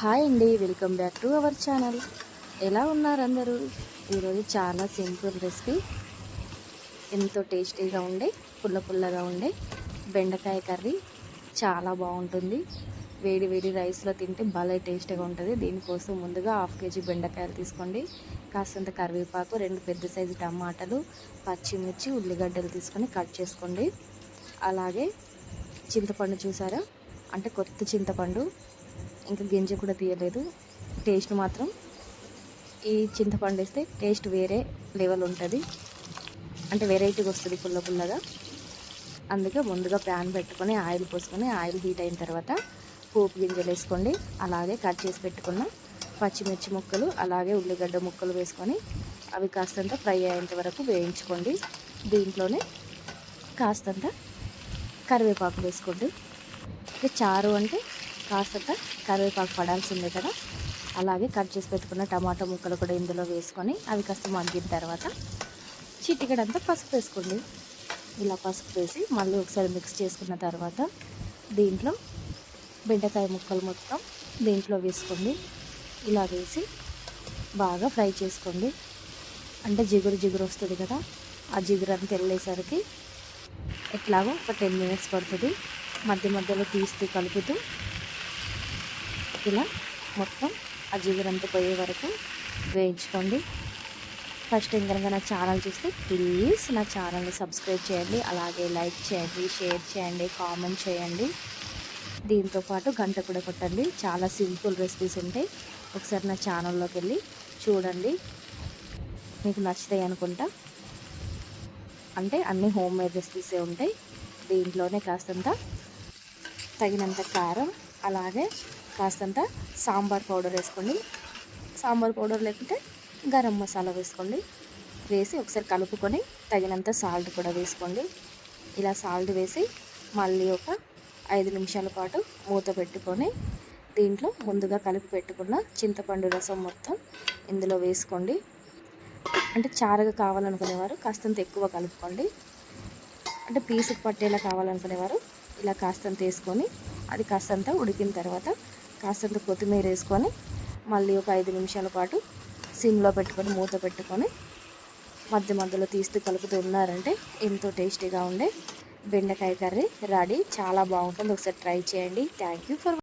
Hi అండి welcome back to our channel. ఎలా ఉన్నారు అందరూ? ఈరోజు చాలా సింపుల్ రెసిపీ. ఎంతో టేస్టీగా ఉండే పుల్ల పుల్లగా ఉండే బెండకాయ కర్రీ. చాలా బాగుంటుంది. వేడి వేడి రైస్లో తింటే భలే టేస్ట్గా ఉంటుంది. దీనికోసం ముందుగా హాఫ్ కేజీ బెండకాయలు తీసుకోండి. కాస్తంత కరివేపాకు రెండు పెద్ద సైజు టమాటాలు పచ్చిమిర్చి ఉల్లిగడ్డలు తీసుకొని కట్ చేసుకోండి. అలాగే చింతపండు చూసారా? అంటే కొత్త చింతపండు. ఇంకా గింజ కూడా తీయలేదు. టేస్ట్ మాత్రం ఈ చింతపండు వేస్తే టేస్ట్ వేరే లెవెల్ ఉంటుంది. అంటే వెరైటీగా వస్తుంది పుల్ల పుల్లగా. అందుకే ముందుగా ప్యాన్ పెట్టుకొని ఆయిల్ పోసుకొని ఆయిల్ హీట్ అయిన తర్వాత పోపు గింజలు వేసుకోండి. అలాగే కట్ చేసి పెట్టుకున్న పచ్చిమిర్చి ముక్కలు అలాగే ఉల్లిగడ్డ ముక్కలు వేసుకొని అవి కాస్తంత ఫ్రై అయ్యేంత వరకు వేయించుకోండి. దీంట్లోనే కాస్తంత కరివేపాకు వేసుకోండి. ఇక చారు అంటే కాస్త కరివేపాకు పడాల్సిందే కదా. అలాగే కట్ చేసి పెట్టుకున్న టమాటా ముక్కలు కూడా ఇందులో వేసుకొని అవి కాస్త మగ్గిన తర్వాత చిటికడంతా పసుపు వేసుకోండి. ఇలా పసుపు వేసి మళ్ళీ ఒకసారి మిక్స్ చేసుకున్న తర్వాత దీంట్లో బెండకాయ ముక్కలు మొత్తం దీంట్లో వేసుకోండి. ఇలా వేసి బాగా ఫ్రై చేసుకోండి. అంటే జిగురు జిగురు వస్తుంది కదా ఆ జిగురు అంతా వెళ్ళేసరికి ఎట్లాగో ఒక టెన్ మినిట్స్ పడుతుంది. మధ్య మధ్యలో తీస్తూ కలుపుతూ ఇలా మొత్తం ఆ జిగురంతా పోయే వరకు వేయించుకోండి. ఫస్ట్ ఇంకా నా ఛానల్ చూస్తే ప్లీజ్ నా ఛానల్ని సబ్స్క్రైబ్ చేయండి. అలాగే లైక్ చేయండి షేర్ చేయండి కామెంట్ చేయండి. దీంతో పాటు గంట కూడా కొట్టండి. చాలా సింపుల్ రెసిపీస్ ఉంటాయి. ఒకసారి నా ఛానల్లోకి వెళ్ళి చూడండి. మీకు నచ్చుతాయి అనుకుంటా. అంటే అన్ని హోమ్ మేడ్ రెసిపీసే ఉంటాయి. దీంట్లోనే కాస్తంత తగినంత కారం అలాగే కాస్తంత సాంబార్ పౌడర్ వేసుకోండి. సాంబార్ పౌడర్ లేకుంటే గరం మసాలా వేసుకోండి. వేసి ఒకసారి కలుపుకొని తగినంత సాల్ట్ కూడా వేసుకోండి. ఇలా సాల్ట్ వేసి మళ్ళీ ఒక ఐదు నిమిషాల పాటు మూత పెట్టుకొని దీంట్లో ముందుగా కలిపి పెట్టుకున్న చింతపండు రసం మొత్తం ఇందులో వేసుకోండి. అంటే చారగా కావాలనుకునేవారు కాస్తంత ఎక్కువ కలుపుకోండి. అంటే పీసుకు పట్టేలా కావాలనుకునేవారు ఇలా కాస్తంత వేసుకొని అది కాస్తంత ఉడికిన తర్వాత కాస్తంత కొత్తిమీర వేసుకొని మళ్ళీ ఒక ఐదు నిమిషాల పాటు సిమ్లో పెట్టుకొని మూత పెట్టుకొని మధ్య మధ్యలో తీస్తూ కలుపుతూ ఉన్నారంటే ఎంతో టేస్టీగా ఉండే బెండకాయ కర్రీ రెడీ చాలా బాగుంటుంది. ఒకసారి ట్రై చేయండి. Thank you for